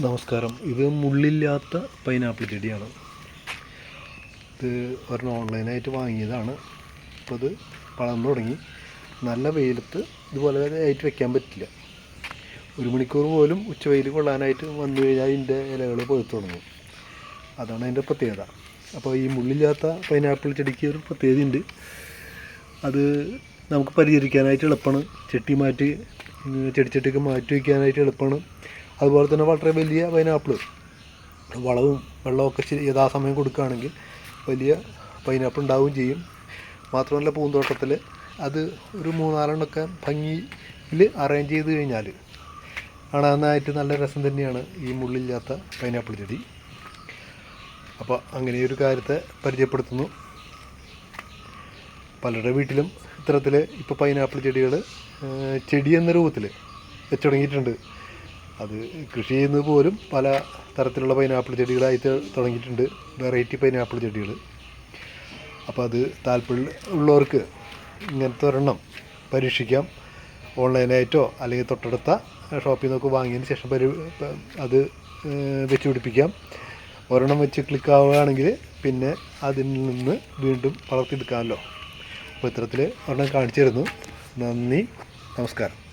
നമസ്കാരം. ഇത് മുള്ളില്ലാത്ത പൈനാപ്പിൾ ചെടിയാണ്. ഇത് ഒരെണ്ണം ഓൺലൈനായിട്ട് വാങ്ങിയതാണ്. അപ്പോൾ ഇത് വളർന്നു തുടങ്ങി. നല്ല വെയിലത്ത് ഇതുപോലെ ആയിട്ട് വെക്കാൻ പറ്റില്ല. ഒരു മണിക്കൂർ പോലും ഉച്ചവെയിൽ കൊള്ളാനായിട്ട് വന്നു കഴിഞ്ഞാൽ അതിന്റെ ഇലകൾ പഴുത്തു തുടങ്ങും. അതാണ് അതിന്റെ പ്രത്യേകത. അപ്പോൾ ഈ മുള്ളില്ലാത്ത പൈനാപ്പിൾ ചെടിക്ക് ഒരു പ്രത്യേകതയുണ്ട്. അത് നമുക്ക് പരിചരിക്കാനായിട്ട് എളുപ്പമാണ്. ചെട്ടി മാറ്റി ചെടിച്ചട്ടിക്ക് മാറ്റി വയ്ക്കാനായിട്ട് എളുപ്പമാണ്. അതുപോലെ തന്നെ വളരെ വലിയ പൈനാപ്പിൾ വളവും വെള്ളമൊക്കെ യഥാസമയം കൊടുക്കുകയാണെങ്കിൽ വലിയ പൈനാപ്പിൾ ഉണ്ടാവുകയും ചെയ്യും. മാത്രമല്ല പൂന്തോട്ടത്തിൽ അത് ഒരു മൂന്നാലെണ്ണമൊക്കെ ഭംഗിയിൽ അറേഞ്ച് ചെയ്ത് കഴിഞ്ഞാൽ കാണാനായിട്ട് നല്ല രസം തന്നെയാണ് ഈ മുള്ളില്ലാത്ത പൈനാപ്പിൾ ചെടി. അപ്പോൾ അങ്ങനെ ഒരു കാര്യത്തെ പരിചയപ്പെടുത്തുന്നു. പലരുടെ വീട്ടിലും ഇത്തരത്തിൽ ഇപ്പോൾ പൈനാപ്പിൾ ചെടികൾ ചെടി എന്ന രൂപത്തിൽ വെച്ച് തുടങ്ങിയിട്ടുണ്ട്. അത് കൃഷി ചെയ്യുന്നത് പോലും പല തരത്തിലുള്ള പൈനാപ്പിൾ ചെടികളായി തുടങ്ങിയിട്ടുണ്ട്. വെറൈറ്റി പൈനാപ്പിൾ ചെടികൾ അപ്പോൾ അത് താല്പര്യം ഉള്ളവർക്ക് ഇങ്ങനത്തെ ഒരെണ്ണം പരീക്ഷിക്കാം. ഓൺലൈനായിട്ടോ അല്ലെങ്കിൽ തൊട്ടടുത്ത ഷോപ്പിൽ നിന്നൊക്കെ വാങ്ങിയതിന് ശേഷം പരി അത് വെച്ച് പിടിപ്പിക്കാം. ഒരെണ്ണം വെച്ച് ക്ലിക്ക് ആവുകയാണെങ്കിൽ പിന്നെ അതിൽ നിന്ന് വീണ്ടും വളർത്തിയെടുക്കാമല്ലോ. അപ്പോൾ ഇത്തരത്തിൽ ഒരെണ്ണം കാണിച്ചു തരുന്നു. നന്ദി. നമസ്കാരം.